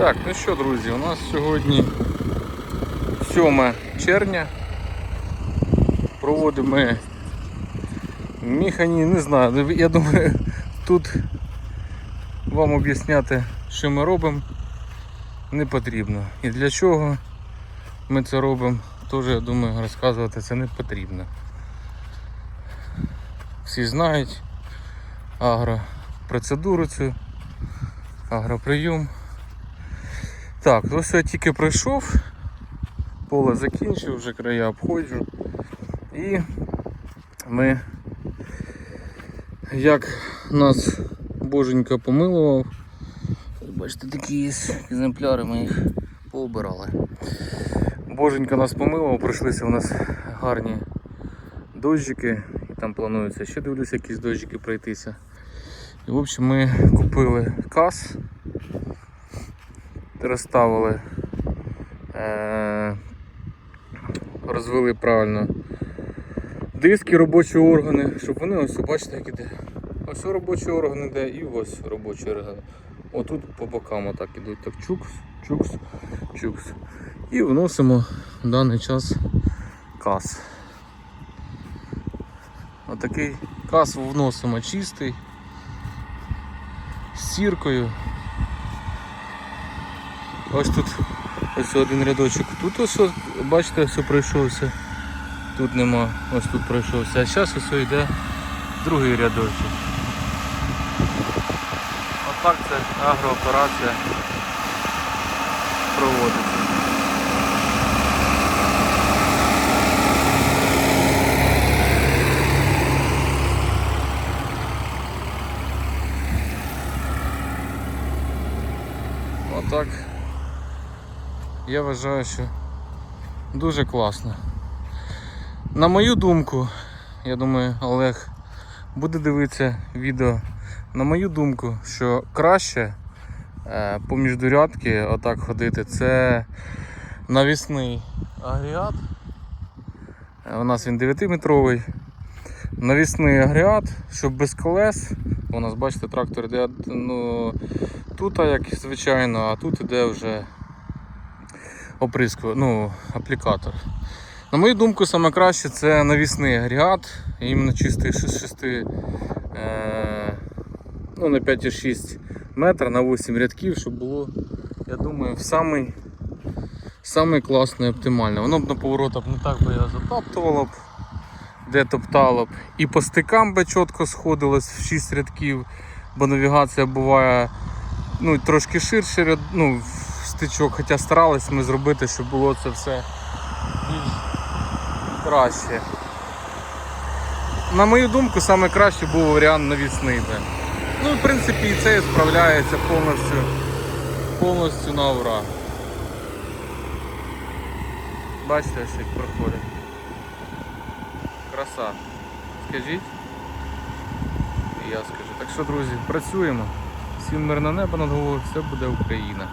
Так, ну що, друзі, у нас сьогодні 7 червня. Проводимо механі, не знаю, я думаю, тут вам об'ясняти, що ми робимо, не потрібно. І для чого ми це робимо, теж, я думаю, розказувати це не потрібно. Всі знають агропроцедуру цю, агроприйом. Так, ось я тільки пройшов, поле закінчив, вже края обходжу. І ми, як нас боженька помилував, бачите, такі екземпляри, ми їх пообирали. Боженька нас помилував, прийшлися у нас гарні дощики, і там планується ще дивлюся, якісь дощики пройтися. І в общем ми купили кас розставили, е- розвели правильно диски робочі органи, щоб вони ось бачите, як іде. Ось робочі органи йде і ось робочі органи. Отут по бокам отак ідуть. Так чукс, чукс, чукс. І вносимо в даний час кас. Отакий кас вносимо чистий, з сіркою. Ось тут ось один рядочок. Тут ось, бачите, все пройшовся. Тут нема, ось тут пройшовся. А зараз ось йде другий рядочок. Отак це агрооперація проводиться. Отак. Я вважаю, що дуже класно. На мою думку, я думаю, Олег буде дивитися відео. На мою думку, що краще е, по міждурядки отак ходити, це навісний агрегат. Е, У нас він 9-метровий. Навісний агрегат, щоб без колес. У нас, бачите, трактор йде ну, тут, як звичайно, а тут іде вже оприскувач, ну, аплікатор. На мою думку, саме краще це навісний агрегат, іменно чистий 6, е, ну, на 5,6 метра на 8 рядків, щоб було, я думаю, в самий, самий класний оптимальний. Воно б на поворотах не так би я затаптувало б, де топтало б. І по стикам би чітко сходилось в 6 рядків, бо навігація буває ну, трошки ширше ну, стичок, хоча старались ми зробити, щоб було це все більш краще. На мою думку, саме краще був варіант навісний. Ну, в принципі, і це справляється повністю, повністю на ура. Бачите, як проходить. Краса. Скажіть? І я скажу. Так що, друзі, працюємо. Всім мирне небо над головою, все буде Україна.